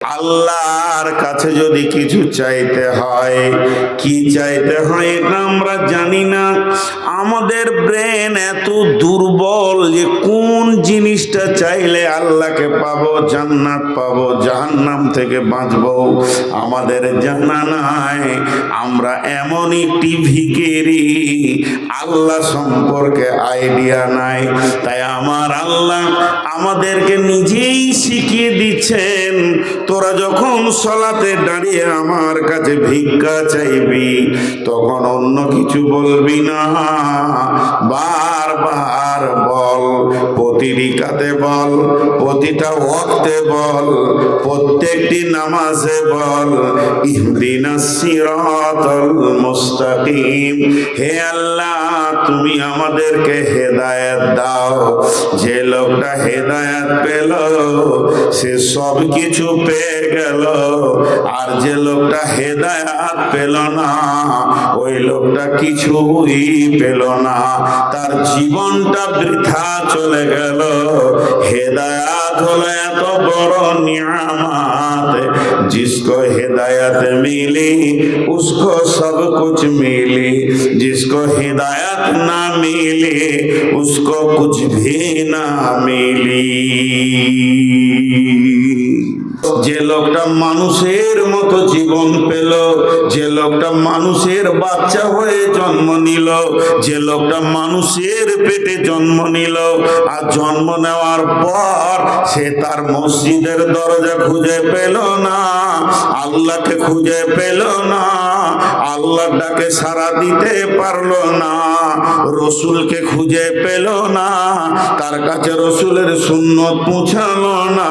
আল্লাহর কাছে যদি কিছু চাইতে হয়, কি চাইতে হয় এটা আমরা জানি না। আমাদের ব্রেন এত দুর্বল যে কোন জিনিসটা চাইলে আল্লাহকে পাবো, জান্নাত পাবো, জাহান্নাম থেকে বাঁচবো। আমাদের জানা নাই, আমরা এমনই একটি ভিকেরি আল্লাহ সম্পর্কে আইডিয়া নাই। তাই আমার আল্লাহ আমাদেরকে নিজেই শিখিয়ে দিচ্ছেন তোরা যখন সলাতে দাঁড়িয়ে আমার কাছে ভিক্ষা চাইবি, তখন অন্য কিছু বলবি না। বারবার বল প্রতি রিকাতে বল, প্রতিটা ওয়াক্তে বল, প্রত্যেকটি নামাজে বল, ইহদিনা সিরাতাল মুস্তাকিম। হে আল্লাহ, তুমি আমাদেরকে হেদায়েত দাও। যে লোকটা হেদায়েত পেল, সে সব কিছু পেয়ে গেল আর যে লোকটা হেদায়াত পেল না ওই লোকটা কিছুই পেল না তার জীবনটা বৃথা চলে গেল হেদায়াত হলো এত বড় নিয়ামত जिसको हिदायत मिली उसको सब कुछ मिली जिसको हिदायत ना मिली उसको कुछ भी ना मिली যে লোকটা মানুষের মতো জীবন পেল, যে লোকটা মানুষের বাচ্চা হয়ে জন্ম নিল, যে লোকটা মানুষের পেটে জন্ম নিল, আর জন্ম নেওয়ার পর সে তার মসজিদের দরজা খুঁজে পেল না, আল্লাহকে খুঁজে পেল না। আল্লাহর ডাকে সারা দিতে পারল না। রসুলকে খুঁজে পেল না। তার কাছে রসুলের সুন্নত পৌঁছালো না।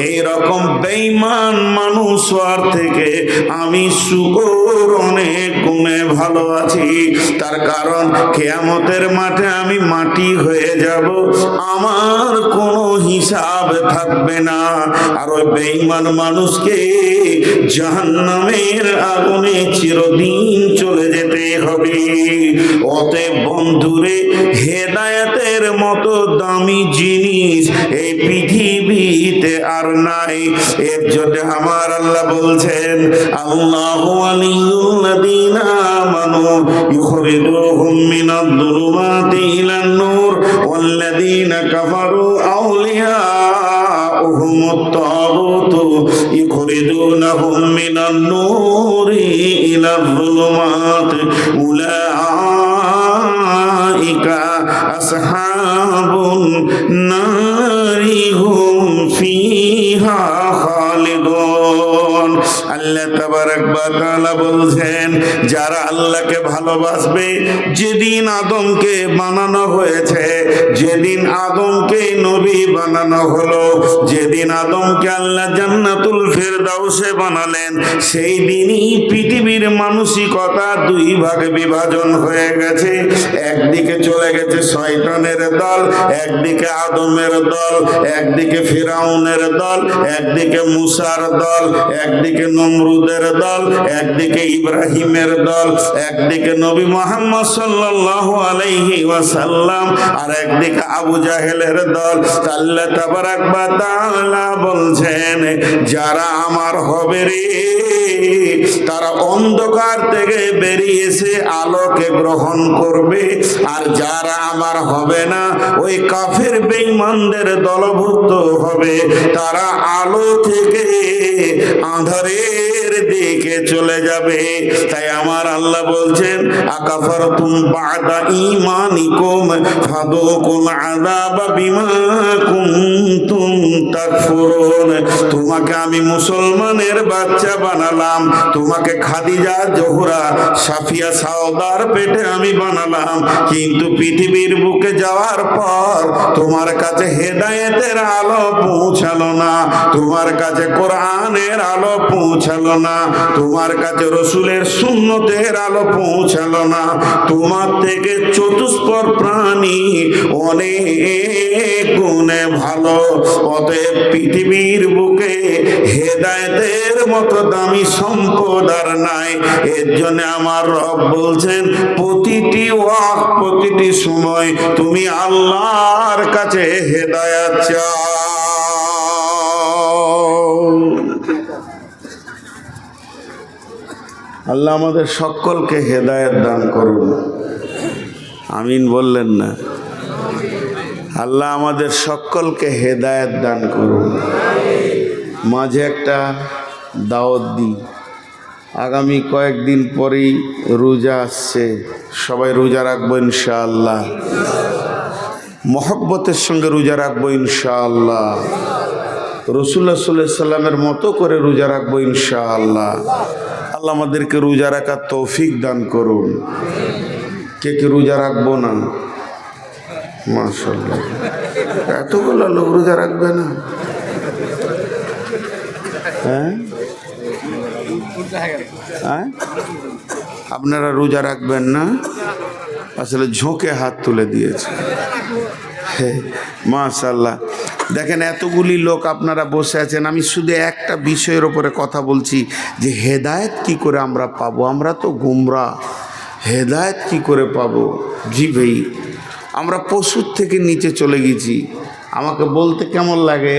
এই রকম বেঈমান মানুষ হওয়ার থেকে আমি শুকর অনেক গুণে ভালো আছি। তার কারণ কেয়ামতের মাঠে আমি মাটি হয়ে যাব। আমার কোনো হিসাব থাকবে না। আর ওই বেইমান মানুষকে জাহান্নামের আগুনে চিরদিন চলে যেতে হবে। অতএব বন্ধুরে, হেদায়াতের মতো দামি জিনিস এই পৃথিবীতে আর নাই। এর জন্য আমার আল্লাহ বলছেন, আল্লাহ আলিউল্লাদিনা আমানু ইউখরিজুহুম মিনাদ দুরুমাতি ইলান নূর ওয়াল্লাদিনা কাফারু ইউখরিজুহুম يخرجونهم من النور إلى الظلمات أولئك أصحاب النار هم فيها خالدون আল্লাহ তাবারক ওয়া তাআলা বলছেন, যারা আল্লাহকে ভালোবাসবে, যেদিন আদমকে বানানো হয়েছে, যেদিন আদমকে নবী বানানো হলো, যেদিন আদমকে আল্লাহ জান্নাতুল ফেরদাউসে বানালেন, সেই দিনই পৃথিবীর মানসিকতা দুই ভাগে বিভাজন হয়ে গেছে। একদিকে চলে গেছে শয়তানের দল, একদিকে আদমের দল, একদিকে ফিরাউনের দল, একদিকে মুসার দল, একদিকে নমরুদের দল, একদিকে ইব্রাহিমের দল, একদিকে নবী মোহাম্মদ সাল্লাল্লাহু আলাইহি ওয়াসাল্লাম, আর একদিকে আবু জাহেলের দল। আল্লাহ তাবারাক তাআলা বলছেন, যারা আমার হবে রে, তারা অন্ধকার থেকে বেরিয়ে এসে আলোকে গ্রহণ করবে, আর যারা আমার হবে না, ওই কাফের বেঈমানদের দলভুক্ত হবে। তারা আলো থেকে Aê! আধারের দিকে চলে যাবে। তাই আমার আল্লাহ বলছেন আকাফার তুম বাদা ইমানিকুম ফাদুকুল আযাবা বিমা কুনতুম তাকফুরুন। তোমাকে আমি মুসলমানের বাচ্চা বানালাম, তোমাকে খাদিজা, জোহরা, সাফিয়া, সাওদার পেটে আমি বানালাম। কিন্তু পৃথিবীর বুকে যাওয়ার পর তোমার কাছে হেদায়েতের আলো পৌঁছালো না, তোমার কাছে কোরআনের আলো পৌঁছালো না, তোমার কাছে রসুলের সুন্নতের আলো পৌঁছালো না। তোমার থেকে চতুষ্পর প্রাণী অনেক গুণে ভালো। অতএব পৃথিবীর বুকে হেদায়েতের মতো দামি সম্পদ আর নাই। এর জন্য আমার রব বলছেন, প্রতিটি ওয়াক প্রতিটি সময় তুমি আল্লাহর কাছে হেদায়াত চাও। আল্লাহ আমাদের সকলকে হেদায়েত দান করুন। আমিন বললেন না। আল্লাহ আমাদের সকলকে হেদায়েত দান করুন। মাঝে একটা দাওয়াত দিই। আগামী কয়েকদিন পরেই রোজা আসছে। সবাই রোজা রাখব ইনশাআল্লাহ। মহব্বতের সঙ্গে রোজা রাখব ইনশাআল্লাহ। রসুল্লাহ সাল্লাহ সাল্লামের মতো করে রোজা রাখব ইনশাআল্লাহ। আল্লাহ আমাদেরকে রোজা রাখার তৌফিক দান করুন। কে কে রোজা রাখব না? মাশাল্লাহ এতগুলো লোক রোজা রাখবে না? হ্যাঁ? হ্যাঁ? আপনারা রোজা রাখবেন না? আসলে ঝোঁকে হাত তুলে দিয়েছে। মাশাল্লাহ দেখেন, এতগুলি লোক আপনারা বসে আছেন, আমি শুধু একটা বিষয়ের ওপরে কথা বলছি যে হেদায়েত কি করে আমরা পাবো? আমরা তো গুমরা। হেদায়েত কি করে পাবো? জি ভাই, আমরা পশুর থেকে নিচে চলে গেছি। আমাকে বলতে কেমন লাগে?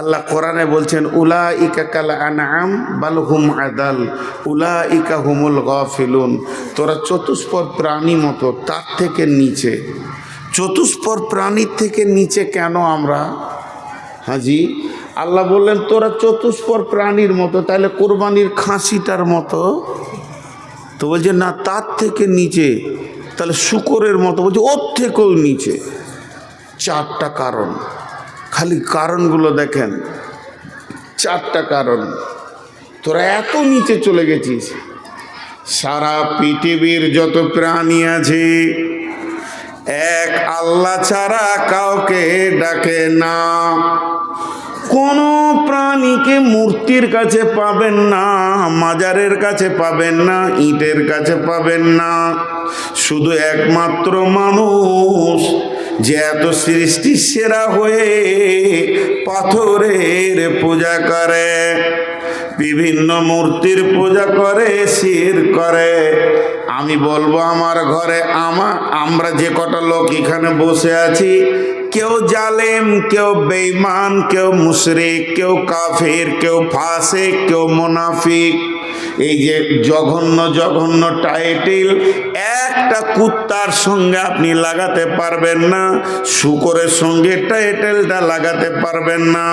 আল্লাহ কোরআনে বলছেন উলা ইকা কাল আনাম বাল হুম আদাল উলা ইকা হুমুল গফিলুন। তোরা চতুষ্পদ প্রাণী মতো, তার থেকে নিচে। চতুষ্পর প্রাণীর থেকে নিচে কেন আমরা? হাজি, আল্লাহ বললেন, তোরা চতুষ্পর প্রাণীর মতো তাহলে কোরবানির খাসিটার মতো। তো বলছে, না, তার থেকে নিচে, তাহলে শুকরের মতো। বলছে, ওর থেকেও নিচে। চারটা কারণ। খালি কারণগুলো দেখেন। চারটা কারণ। তোরা এত নিচে চলে গেছিস। সারা পৃথিবীর যত প্রাণী আছে এক আল্লাহ ছাড়া কাউকে ডাকে না। কোনো প্রাণীকে মূর্তির কাছে পাবেন না, মাজারের কাছে পাবেন না, ইটের কাছে পাবেন না। শুধু একমাত্র মানুষ যে এত সৃষ্টি সেরা হয়ে পাথরের পূজা করে। বিভিন্ন মূর্তির পূজা করে, শির করে। আমি বলব আমার ঘরে আমা আমরা যে কটা লোক এখানে বসে আছি, কেউ জালেম, কেউ বেঈমান, কেউ মুশরিক, কেউ কাফের, কেউ ফাসে কেউ মোনাফিক। এই যে জঘন্য জঘন্য টাইটেল একটা কুত্তার সঙ্গে আপনি লাগাতে পারবেন না, শুকরের সঙ্গে টাইটেলটা লাগাতে পারবেন না।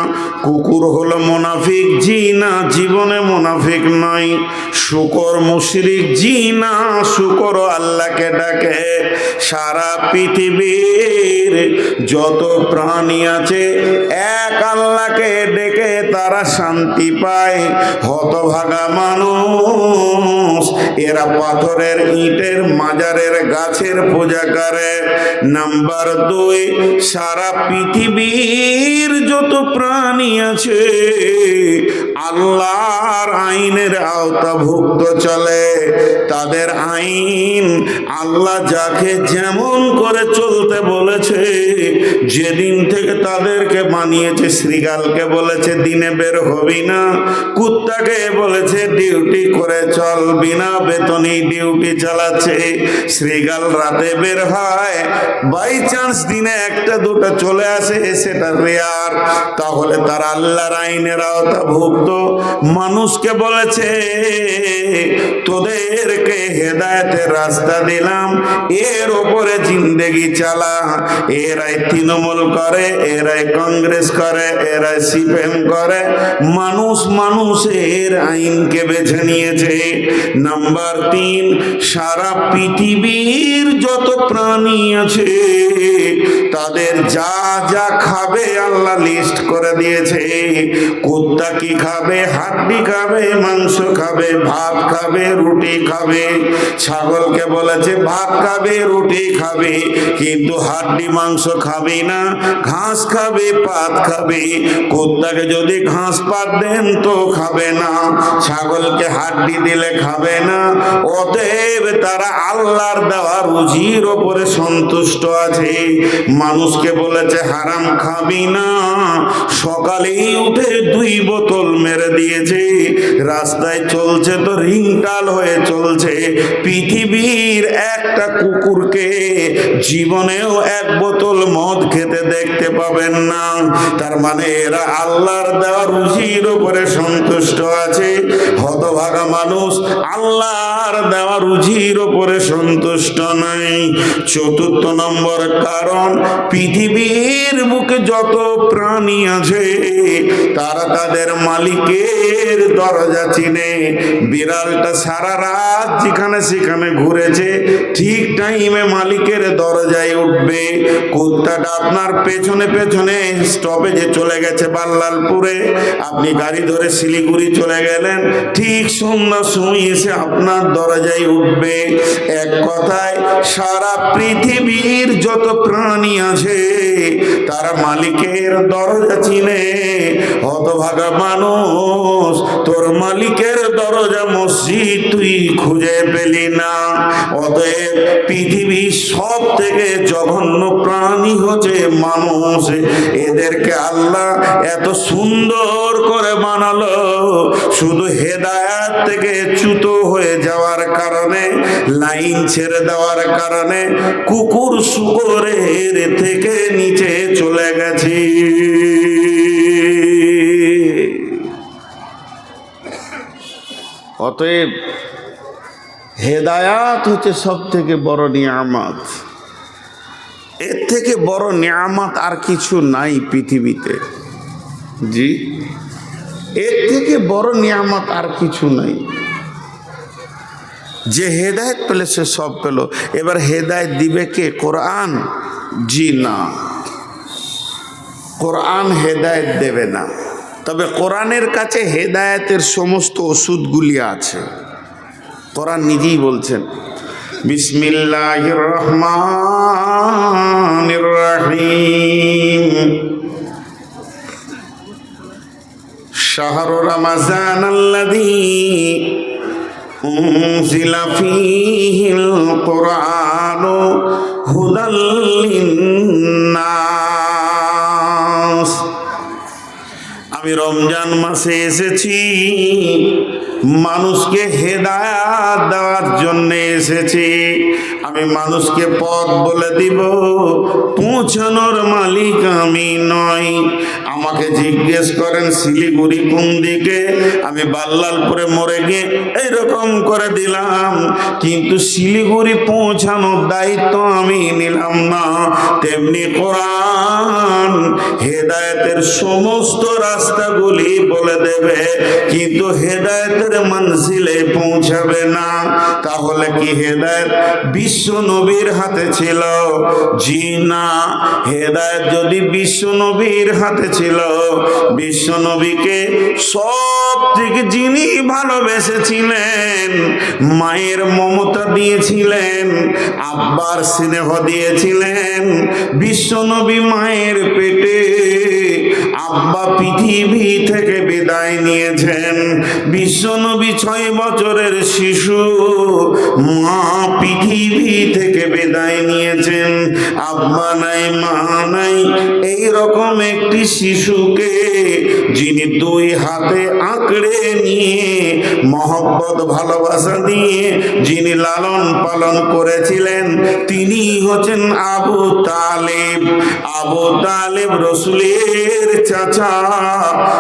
কুকুর হলো মোনাফিক, জি না, জীবনে মোনাফিক নয়। শুকর মুশরিক, জি না, শুকর আল্লাহকে ডাকে। সারা পৃথিবীর যত প্রাণী আছে, এক আল্লাহকে ডেকে তারা শান্তি পায়। হতভাগা মানুষ এরা পাথরের ইটের মাজারের গাছের পূজা করে। নাম্বার দুই সারা পৃথিবীর যত প্রাণী আছে আল্লাহর আইনের আওতাভুক্ত চলে। তাদের আইন আল্লাহ যাকে যেমন করে চলতে বলেছে, যেদিন থেকে তাদেরকে বানিয়েছে শ্রীগালকে বলেছে, দিনে বের হবি না। কুত্তাকে বলেছে, ডিউটি করে চল বিনা বেতনই ডিউটি চালাচ্ছে। শ্রীগাল রাতে বের হয়। বাই চান্স দিনে একটা, দুটো চলে আসে, সেটা রেয়ার। তাহলে তার আল্লাহর আইনের আওতাভুক্ত মানুষকে বলেছে, তোদেরকে হেদায়তের রাস্তা দিলাম, এর ওপরে জিন্দেগি চালা। এরাই তৃণমূল করে, এরাই কংগ্রেস করে, এরাই সিপিএম করে। মানুষ মানুষের আইনকে বেছে নিয়েছে। নাম্বার তিন, সারা পৃথিবীর যত প্রাণী আছে, তাদের যা যা খাবে আল্লাহ লিস্ট করে দিয়েছে। কুত্তা কি খাবে? হাড্ডি খাবে, মাংস খাবে, ভাত খাবে, রুটি খাবে। ছাগলকে বলেছে, ভাত খাবে, রুটি খাবে, কিন্তু হাড্ডি, মাংস খাবে না, ঘাস খাবে, পাত খাবে। কুত্তাকে যদি ঘাস, পাত দেন তো খাবে না। ছাগলকে হাড্ডি দিলে খাবে না। অতএব তারা আল্লাহর দেওয়া রুজির ওপরে সন্তুষ্ট আছে। মানুষকে বলেছে, হারাম খাবি না। সকালেই উঠে দুই বোতল মেরে দিয়েছে। রাস্তায় চলছে তো রিংটাল হয়ে চলছে। পৃথিবীর একটা কুকুরকে জীবনেও এক বোতল মদ খেতে দেখতে পাবেন না। তার মানে এরা আল্লাহর দেওয়া রুজির উপরে সন্তুষ্ট আছে। হতভাগা মানুষ আল্লাহর দেওয়া রুজির উপরে সন্তুষ্ট নাই। চতুর্থ নম্বর কারণ, পৃথিবীর বুকে যত প্রাণী আছে, তারা তাদের মালিকের দরজা চিনে। বিড়ালটা সারা রাত যেখানে সেখানে ঘুরেছে, ঠিক টাইমে মালিকের দরজায় উঠবে। কুত্তাটা আপনার পেছনে পেছনে স্টপেজে চলে গেছে বাল্লালপুরে। আপনি গাড়ি ধরে শিলিগুড়ি চলে গেলেন, ঠিক সন্ধ্যা সময় এসে আপনার দরজায় উঠবে। এক কথায়, সারা পৃথিবীর যত প্রাণী আছে, তারা মালিকের দরজা চিনে। হতভাগা মানুষ তোর মালিকের দরজা মসজিদ তুই খুঁজে পেলি না। অতএব পৃথিবীর সব থেকে জঘন্য প্রাণী হচ্ছে মানুষ। এদেরকে আল্লাহ এত সুন্দর করে বানালো, শুধু হেদায়াত থেকে চ্যুত হয়ে যাওয়ার কারণে, লাইন ছেড়ে দেওয়ার কারণে, কুকুর শুকরের থেকে নিচে চলে গেছে। অতএব হেদায়াত হচ্ছে সব থেকে বড় নিয়ামত। এর থেকে বড় নিয়ামত আর কিছু নাই পৃথিবীতে। জি? এর থেকে বড় নিয়ামত আর কিছু নাই। যে হেদায়ত পেলে সে সব পেল। এবার হেদায়ত দিবে কে? কোরআন? জি না। কোরআন হেদায়ত দেবে না। তবে কোরআনের কাছে হেদায়েতের সমস্ত ওষুধগুলি আছে কোরআন নিজেই বলছেন বিসমিল্লাহ রহমান রহিম শাহর রমাজান আল্লাযী أنزل فيه القرآن هدى للناس আমি রমজান মাসে এসেছি। মানুষকে হেদায়াত দেওয়ার জন্য এসেছি। আমি মানুষকে পথ বলে দিব, পৌঁছানোর মালিক আমি নই। আমাকে জিজ্ঞেস করেন, শিলিগুড়ি কোন দিকে? আমি বাল্লালপুরে মরে গিয়ে এইরকম করে দিলাম। কিন্তু শিলিগুড়ি পৌঁছানোর দায়িত্ব আমি নিলাম না। তেমনি কোরআন হেদায়তের সমস্ত রাস্তাগুলি বলে দেবে, কিন্তু হেদায়েতের মনজিলে পৌঁছাবে না। তাহলে কি হেদায়ত বিশ্ব নবীর হাতে ছিল? জি না, হেদায়ত যদি বিশ্ব নবীর হাতে ছিল বিশ্ব নবীকে সব থেকে যিনি ভালোবেসেছিলেন, মায়ের মমতা দিয়েছিলেন, আব্বার স্নেহ দিয়েছিলেন, বিশ্ব নবী মায়ের পেটে আব্বা পৃথিবী থেকে বিদায় নিয়েছেন। বিশ্বনবী ছয় বছরের শিশু। মা পৃথিবী থেকে বিদায় নিয়েছেন। আব্বা নাই, মা নাই, এই রকম একটি শিশুকে যিনি দুই হাতে আঁকড়ে নিয়ে মহব্বত, ভালোবাসা দিয়ে যিনি লালন পালন করেছিলেন। তিনি হচ্ছেন আবু তালেব। আবু তালেব রসুলের চাচা।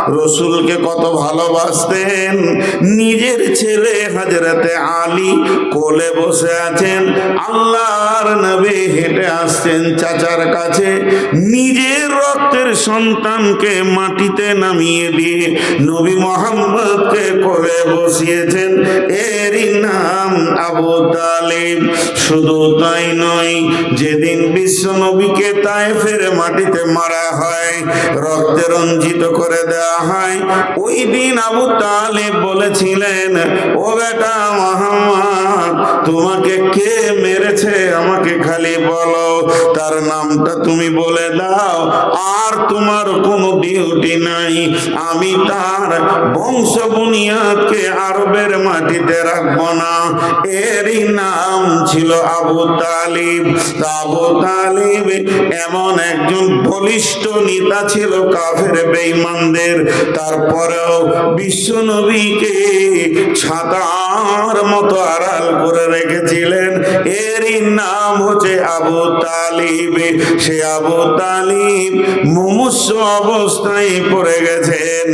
রসুলকে কত ভালোবাসতেন। নিজের ছেলে হাজরতে আলী কোলে বসে আছেন। আল্লাহর নবী হেঁটে আসছেন চাচার কাছে। নিজের রক্তের সন্তানকে মাটিতে নামিয়ে দিয়ে নবী মোহাম্মদকে কোলে বসিয়েছেন। এরই নাম আবু শুধু তাই নয়, যেদিন বিশ্ব নবীকে ফেরে মাটিতে মারা হয়, রক্তে রঞ্জিত করে দেওয়া হয়, ওই দিন আবু তালিব বলেছিলেন, ও বেটা মোহাম্মদ, তোমাকে কে মেরেছে আমাকে খালি বলো, তার নামটা তুমি বলে দাও, আর তোমার কোনো ডিউটি নাই, আমি তার বংশ বুনিয়াদ উম্মতকে আরবের মাটিতে রাখব না। এরই নাম ছিল আবু তালিব। আবু তালিব এমন একজন বলিষ্ঠ নেতা ছিল, কাফের বেঈমানদের। তারপরেও বিশ্ব নবীকে ছাতার মতো আড়াল করে রেখেছিলেন। এরই নাম হচ্ছে আবু তালিব। সে আবু তালিব মুমূর্ষ অবস্থায় পড়ে গেছেন।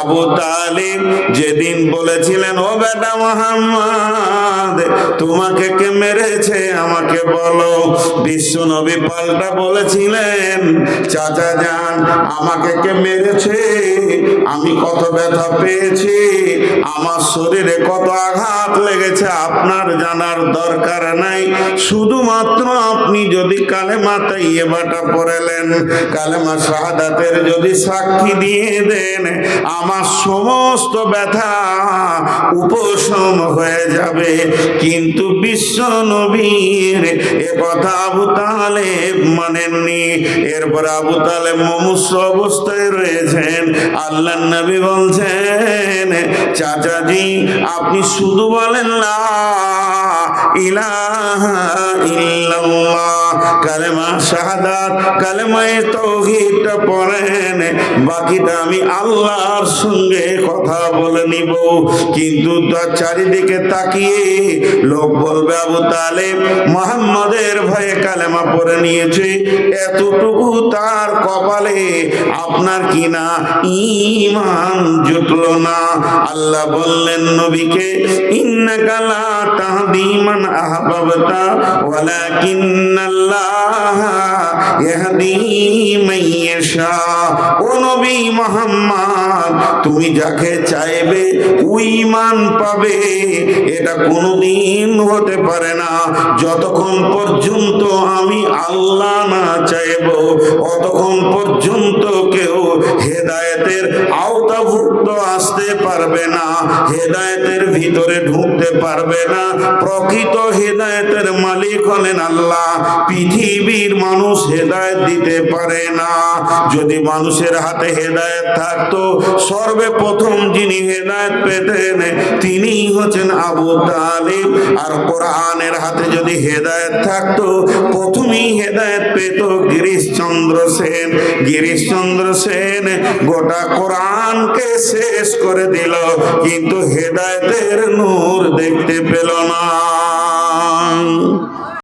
আবু তালিব যেদিন বলেছিলেন, ও বেটা মোহাম্মদ তোমাকে কে মেরেছে? আমাকে বলো। বিশ্ব নবী পাল্টা বলেছিলেন, চাচা যান, আমাকে কে মেরেছে? আমি কত ব্যথা পেয়েছি। আমার শরীরে কত আঘাত লেগেছে। আপনার জানার দরকার নাই। শুধুমাত্র আপনি যদি কালেমা তাইয়েবাটা পড়েলেন, কালেমা শাহাদাতের যদি সাক্ষী দিয়ে দেন, আমার সমস্ত ব্যথা উপশম হয়ে যাবে। কিন্তু বিশ্ব নবীর এ কথা আবু তালেব মানেননি। এরপর আবু তালেব মমুস অবস্থায় রয়েছেন। আল্লাহ নবী বলছেন, চাচাজি, আপনি শুধু বলেন লা আমি আল্লাহর সঙ্গে কথা বলে নিব। কিন্তু চারিদিকে তাকিয়ে লোক বলবে, আবু তালেব, মোহাম্মদের ভয়ে কালেমা পড়ে নিয়েছে। এতটুকু তার কপালে আপনার কি না ইমান জুটলো না? আল্লাহ বললেন, নবীকে, ইন্নাকা লা তাহদি মান আহবাবতা, ওয়ালাকিন্নাল্লাহ ইয়াহদি মান ইয়াশা। ও নবী মুহাম্মদ, তুমি যাকে চাইবে ওই ইমান পাবে। এটা কোনোদিন হতে পারে না। যতক্ষণ পর্যন্ত আমি আল্লাহ না চাইব, অতক্ষণ পর্যন্ত কেউ হেদায়েতের আওতাভুক্ত আসতে পারবে না, হেদায়েতের ভিতরে ঢুকতে পারবে না প্রকৃত হেদায়েতের মালিক হলেন আল্লাহ। পৃথিবীর মানুষ হেদায়েত দিতে পারে না। যদি মানুষের হাতে হেদায়েত থাকতো, সর্বপ্রথম যিনি হেদায়েত পেতেন তিনি হচ্ছেন আবু তালিব। আর কোরআনের হাতে যদি হেদায়েত থাকতো, প্রথমেই হেদায়েত পেত গিরিশচন্দ্র সেন। গিরিশচন্দ্র সেন গোটা কোরআনকে শেষ করে দিল, কিন্তু হেদায়তের নূর দেখতে পেল না। um,